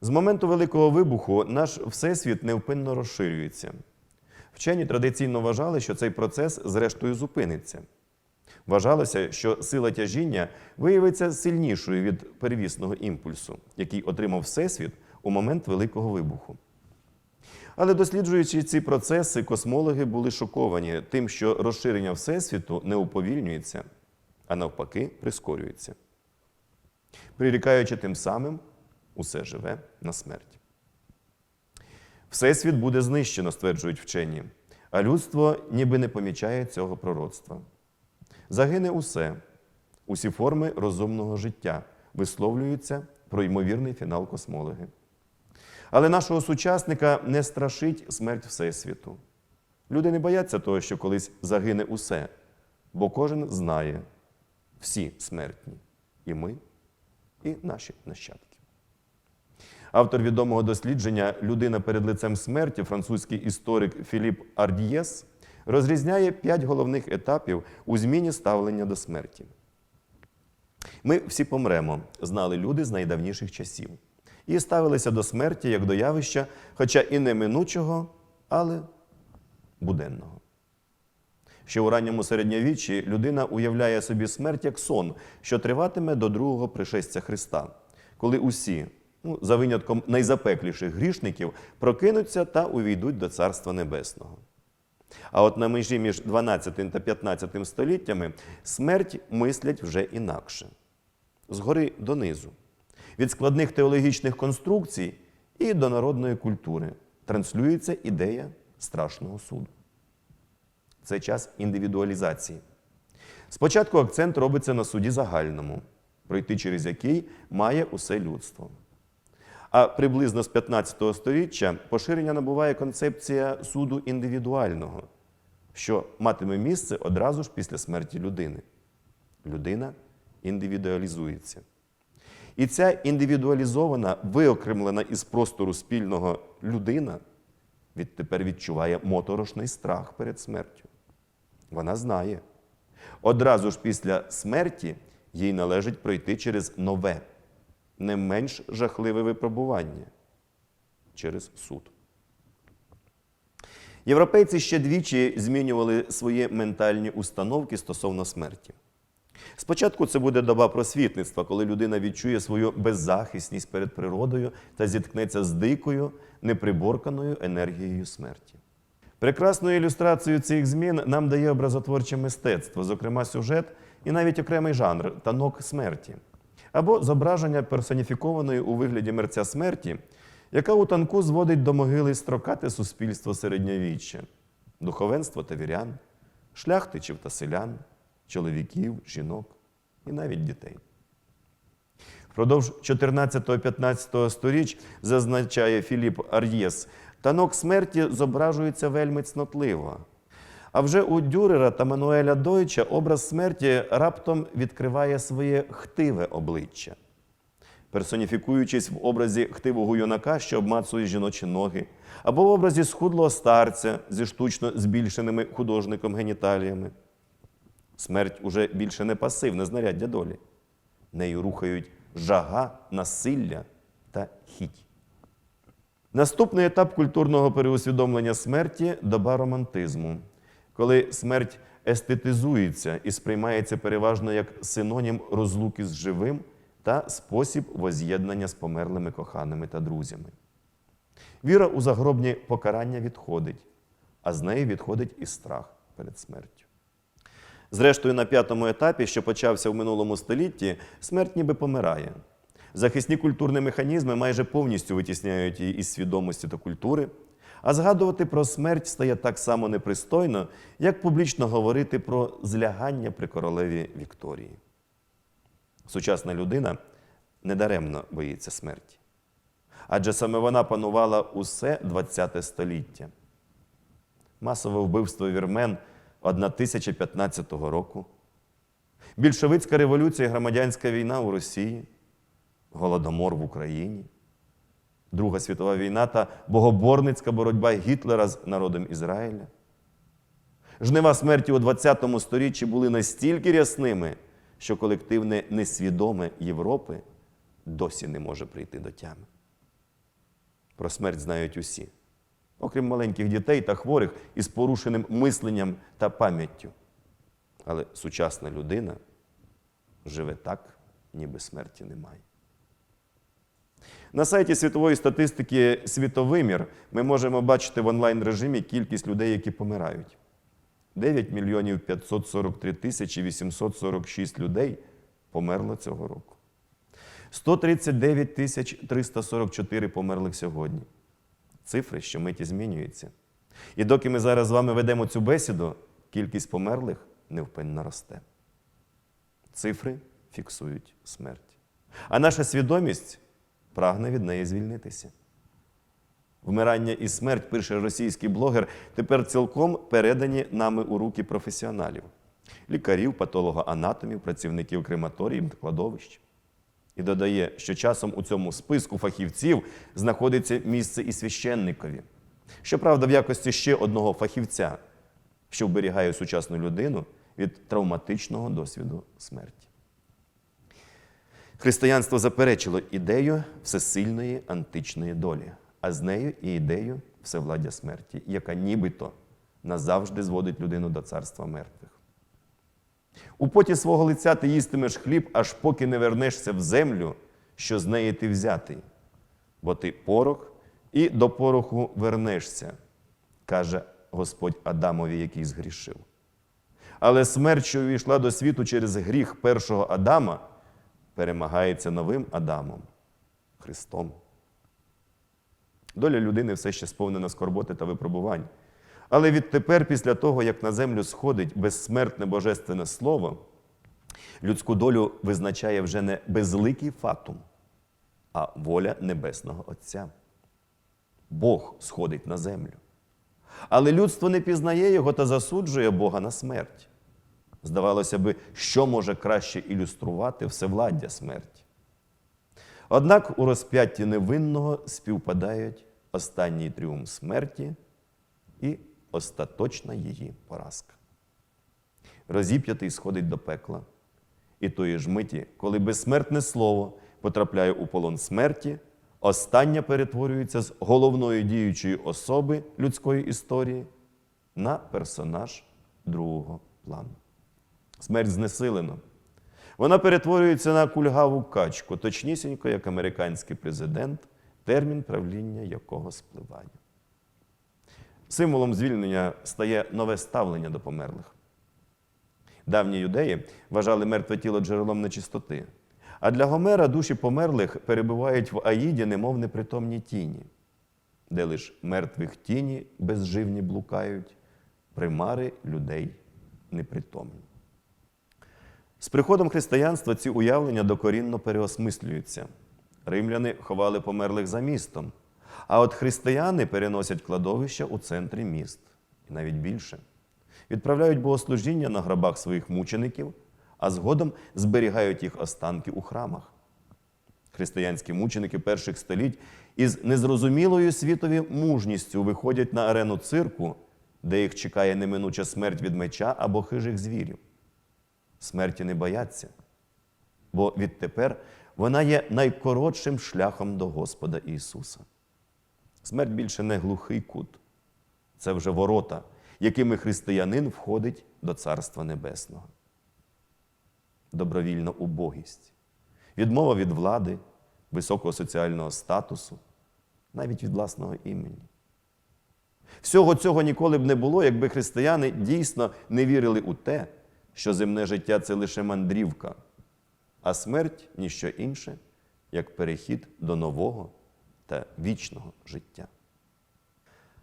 З моменту Великого вибуху наш всесвіт невпинно розширюється. Вчені традиційно вважали, що цей процес зрештою зупиниться. Вважалося, що сила тяжіння виявиться сильнішою від перевісного імпульсу, який отримав Всесвіт у момент Великого вибуху. Але досліджуючи ці процеси, космологи були шоковані тим, що розширення Всесвіту не уповільнюється, а навпаки, прискорюється, прирікаючи тим самим усе живе на смерть. Всесвіт буде знищено, стверджують вчені, а людство ніби не помічає цього пророцтва. Загине усе, усі форми розумного життя висловлюються про ймовірний фінал космологи. Але нашого сучасника не страшить смерть Всесвіту. Люди не бояться того, що колись загине усе, бо кожен знає, всі смертні, і ми, і наші нащадки. Автор відомого дослідження Людина перед лицем смерті, французький історик Філіп Ардієс, розрізняє п'ять головних етапів у зміні ставлення до смерті. Ми всі помремо, знали люди з найдавніших часів, і ставилися до смерті як до явища, хоча і неминучого, але буденного. Ще у ранньому середньовіччі людина уявляє собі смерть як сон, що триватиме до другого пришестя Христа, коли усі, ну, за винятком найзапекліших грішників, прокинуться та увійдуть до Царства Небесного. А от на межі між 12 та 15 століттями смерть мислять вже інакше згори донизу, від складних теологічних конструкцій і до народної культури транслюється ідея страшного суду. Це час індивідуалізації. Спочатку акцент робиться на суді загальному, пройти через який має усе людство. А приблизно з 15 століття поширення набуває концепція суду індивідуального, що матиме місце одразу ж після смерті людини. Людина індивідуалізується. І ця індивідуалізована, виокремлена із простору спільного людина відтепер відчуває моторошний страх перед смертю. Вона знає. Одразу ж після смерті їй належить пройти через нове, не менш жахливе випробування через суд. Європейці ще двічі змінювали свої ментальні установки стосовно смерті. Спочатку це буде доба просвітництва, коли людина відчує свою беззахисність перед природою та зіткнеться з дикою, неприборканою енергією смерті. Прекрасною ілюстрацією цих змін нам дає образотворче мистецтво, зокрема сюжет і навіть окремий жанр танок смерті, або зображення персоніфікованої у вигляді мерця смерті, яка у танку зводить до могили строкате суспільство середньовіччя, духовенство та вірян, шляхтичів та селян, чоловіків, жінок і навіть дітей. Впродовж 14-15 сторіч, зазначає Філіп Ар'єс, танок смерті зображується вельми цнотливо. А вже у Дюрера та Мануеля Дойча образ смерті раптом відкриває своє хтиве обличчя, персоніфікуючись в образі хтивого юнака, що обмацує жіночі ноги, або в образі схудлого старця зі штучно збільшеними художником геніталіями. Смерть уже більше не пасивне знаряддя долі. Нею рухають жага, насилля та хіть. Наступний етап культурного переусвідомлення смерті доба романтизму, коли смерть естетизується і сприймається переважно як синонім розлуки з живим та спосіб воз'єднання з померлими коханими та друзями. Віра у загробні покарання відходить, а з неї відходить і страх перед смертю. Зрештою, на п'ятому етапі, що почався в минулому столітті, смерть ніби помирає. Захисні культурні механізми майже повністю витісняють її із свідомості та культури, а згадувати про смерть стає так само непристойно, як публічно говорити про злягання при королеві Вікторії. Сучасна людина недаремно боїться смерті. Адже саме вона панувала усе ХХ століття. Масове вбивство вірмен 1015 року, більшовицька революція і громадянська війна у Росії, Голодомор в Україні, Друга світова війна та богоборницька боротьба Гітлера з народом Ізраїля. Жнива смерті у ХХ сторіччі були настільки рясними, що колективне несвідоме Європи досі не може прийти до тями. Про смерть знають усі, окрім маленьких дітей та хворих із порушеним мисленням та пам'яттю. Але сучасна людина живе так, ніби смерті немає. На сайті світової статистики Світовимір ми можемо бачити в онлайн режимі кількість людей, які помирають. 9 мільйонів 543 тисячі 846 людей померло цього року. 139 тисяч 344 померлих сьогодні. Цифри щомиті змінюються. І доки ми зараз з вами ведемо цю бесіду, кількість померлих невпинно росте. Цифри фіксують смерть. А наша свідомість прагне від неї звільнитися. Вмирання і смерть, пише російський блогер, тепер цілком передані нами у руки професіоналів лікарів, патологоанатомів, працівників крематоріїв кладовищ. І додає, що часом у цьому списку фахівців знаходиться місце і священникові. Щоправда, в якості ще одного фахівця, що вберігає сучасну людину від травматичного досвіду смерті. Християнство заперечило ідею всесильної античної долі, а з нею і ідею всевладдя смерті, яка нібито назавжди зводить людину до царства мертвих. У поті свого лиця ти їстимеш хліб, аж поки не вернешся в землю, що з неї ти взятий, бо ти порох і до пороху вернешся, каже Господь Адамові, який згрішив. Але смерть, що увійшла до світу через гріх першого Адама, перемагається новим Адамом, Христом. Доля людини все ще сповнена скорботи та випробувань. Але відтепер, після того, як на землю сходить безсмертне божественне слово, людську долю визначає вже не безликий фатум, а воля Небесного Отця. Бог сходить на землю. Але людство не пізнає його та засуджує Бога на смерть. Здавалося би, що може краще ілюструвати всевладдя смерті. Однак у розп'ятті невинного співпадають останній тріумф смерті і остаточна її поразка. Розіп'ятий сходить до пекла, і тої ж миті, коли безсмертне слово потрапляє у полон смерті, остання перетворюється з головної діючої особи людської історії на персонаж другого плану. Смерть знесилена. Вона перетворюється на кульгаву качку, точнісінько, як американський президент, термін правління якого спливає. Символом звільнення стає нове ставлення до померлих. Давні юдеї вважали мертве тіло джерелом нечистоти. А для Гомера душі померлих перебувають в Аїді, немов непритомні тіні, де лиш мертвих тіні безживні блукають, примари людей непритомні. З приходом християнства ці уявлення докорінно переосмислюються. Римляни ховали померлих за містом, а от християни переносять кладовища у центрі міст, і навіть більше. Відправляють богослужіння на гробах своїх мучеників, а згодом зберігають їх останки у храмах. Християнські мученики перших століть із незрозумілою світові мужністю виходять на арену цирку, де їх чекає неминуча смерть від меча або хижих звірів. Смерті не бояться, бо відтепер вона є найкоротшим шляхом до Господа Ісуса. Смерть більше не глухий кут, це вже ворота, якими християнин входить до Царства Небесного. Добровільна убогість, відмова від влади, високого соціального статусу, навіть від власного імені. Всього цього ніколи б не було, якби християни дійсно не вірили у те, що земне життя це лише мандрівка, а смерть ніщо інше, як перехід до нового та вічного життя.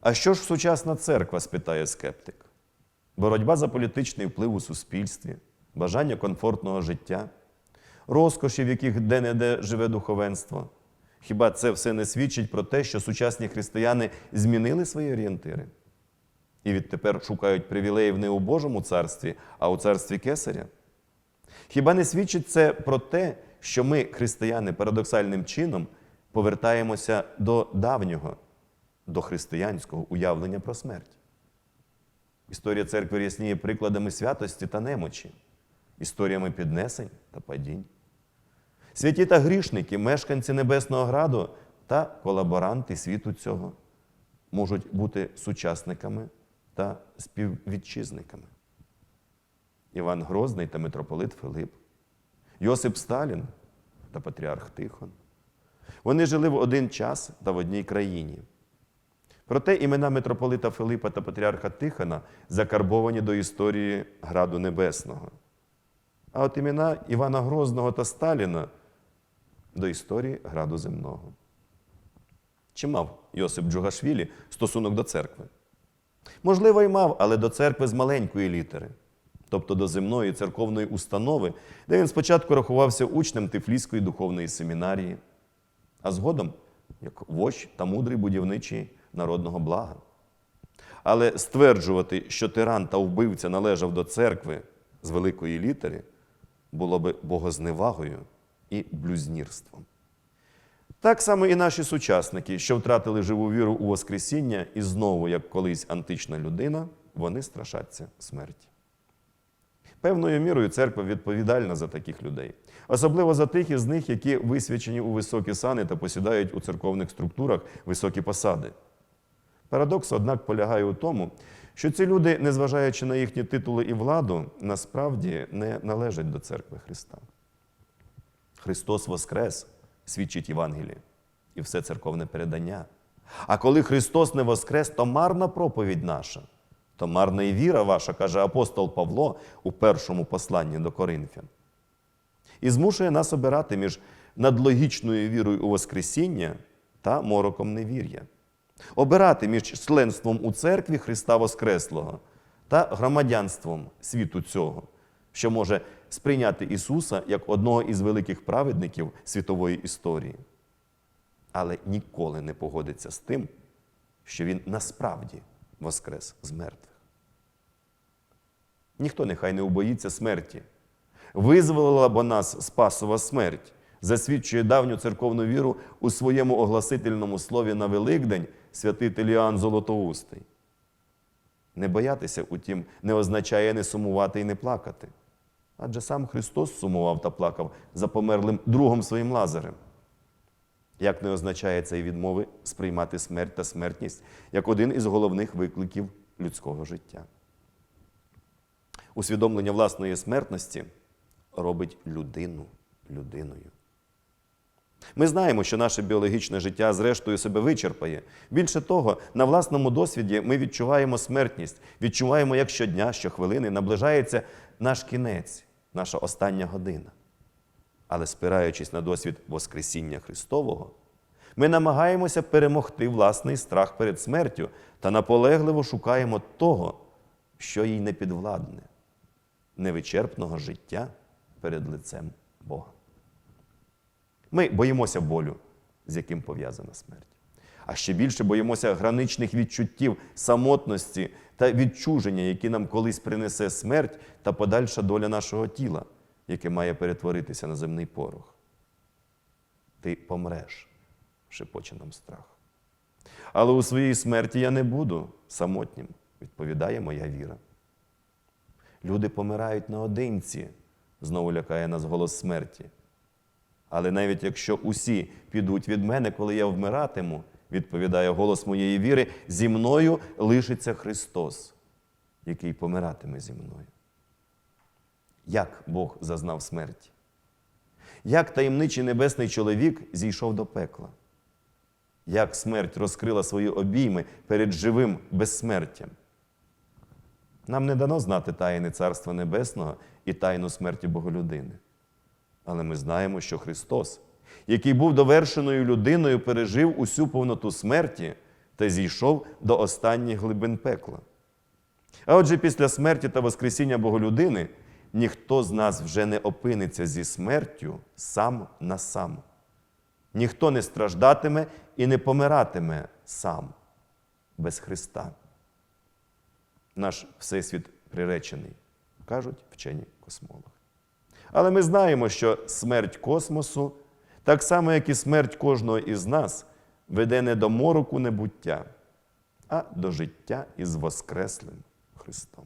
А що ж сучасна церква? спитає скептик. Боротьба за політичний вплив у суспільстві, бажання комфортного життя, розкоші, в яких де-не-де живе духовенство. Хіба це все не свідчить про те, що сучасні християни змінили свої орієнтири? І відтепер шукають привілеїв не у Божому царстві, а у царстві Кесаря? Хіба не свідчить це про те, що ми, християни, парадоксальним чином повертаємося до давнього, до християнського уявлення про смерть? Історія церкви рясніє прикладами святості та немочі, історіями піднесень та падінь. Святі та грішники, мешканці Небесного Граду, та колаборанти світу цього можуть бути сучасниками та співвітчизниками. Іван Грозний та митрополит Филип, Йосип Сталін та патріарх Тихон. Вони жили в один час та в одній країні. Проте імена митрополита Филипа та патріарха Тихона закарбовані до історії Граду Небесного. А от імена Івана Грозного та Сталіна до історії Граду Земного. Чи мав Йосип Джугашвілі стосунок до церкви? Можливо, і мав, але до церкви з маленької літери, тобто до земної церковної установи, де він спочатку рахувався учнем Тифліської духовної семінарії, а згодом як вождь та мудрий будівничий народного блага. Але стверджувати, що тиран та вбивця належав до церкви з великої літери, було би богозневагою і блюзнірством. Так само і наші сучасники, що втратили живу віру у Воскресіння, і знову, як колись антична людина, вони страшаться смерті. Певною мірою церква відповідальна за таких людей, особливо за тих із них, які висвячені у високі сани та посідають у церковних структурах високі посади. Парадокс, однак, полягає у тому, що ці люди, незважаючи на їхні титули і владу, насправді не належать до церкви Христа. Христос Воскрес, свідчить Євангеліє, і все церковне передання. А коли Христос не воскрес, то марна проповідь наша, то марна і віра ваша, каже апостол Павло у першому посланні до Коринфян. І змушує нас обирати між надлогічною вірою у Воскресіння та мороком невір'я. Обирати між членством у церкві Христа Воскреслого та громадянством світу цього, що може сприйняти Ісуса як одного із великих праведників світової історії, але ніколи не погодиться з тим, що Він насправді воскрес з мертвих. Ніхто нехай не убоїться смерті. Визволила бо нас спасова смерть, засвідчує давню церковну віру у своєму огласительному слові на Великдень святитель Іоанн Золотоустий. Не боятися, утім, не означає не сумувати і не плакати. Адже сам Христос сумував та плакав за померлим другом своїм Лазарем. Як не означає і відмови сприймати смерть та смертність як один із головних викликів людського життя. Усвідомлення власної смертності робить людину людиною. Ми знаємо, що наше біологічне життя зрештою себе вичерпає. Більше того, на власному досвіді ми відчуваємо смертність, відчуваємо, як щодня, щохвилини наближається наш кінець, наша остання година. Але спираючись на досвід Воскресіння Христового, ми намагаємося перемогти власний страх перед смертю та наполегливо шукаємо того, що їй не підвладне, невичерпного життя перед лицем Бога. Ми боїмося болю, з яким пов'язана смерть. А ще більше боїмося граничних відчуттів самотності та відчуження, які нам колись принесе смерть та подальша доля нашого тіла, яке має перетворитися на земний порох. Ти помреш, шепоче нам страх. Але у своїй смерті я не буду самотнім, відповідає моя віра. Люди помирають наодинці, знову лякає нас голос смерті. Але навіть якщо усі підуть від мене, коли я вмиратиму, відповідає голос моєї віри, зі мною лишиться Христос, який помиратиме зі мною. Як Бог зазнав смерті? Як таємничий небесний чоловік зійшов до пекла? Як смерть розкрила свої обійми перед живим безсмертям? Нам не дано знати таїни Царства Небесного і тайну смерті Боголюдини. Але ми знаємо, що Христос, який був довершеною людиною, пережив усю повноту смерті та зійшов до останніх глибин пекла. А отже, після смерті та Воскресіння Боголюдини ніхто з нас вже не опиниться зі смертю сам на сам. Ніхто не страждатиме і не помиратиме сам без Христа. Наш Всесвіт приречений, кажуть вчені космологи. Але ми знаємо, що смерть космосу, так само, як і смерть кожного із нас, веде не до мороку небуття, а до життя із Воскреслим Христом.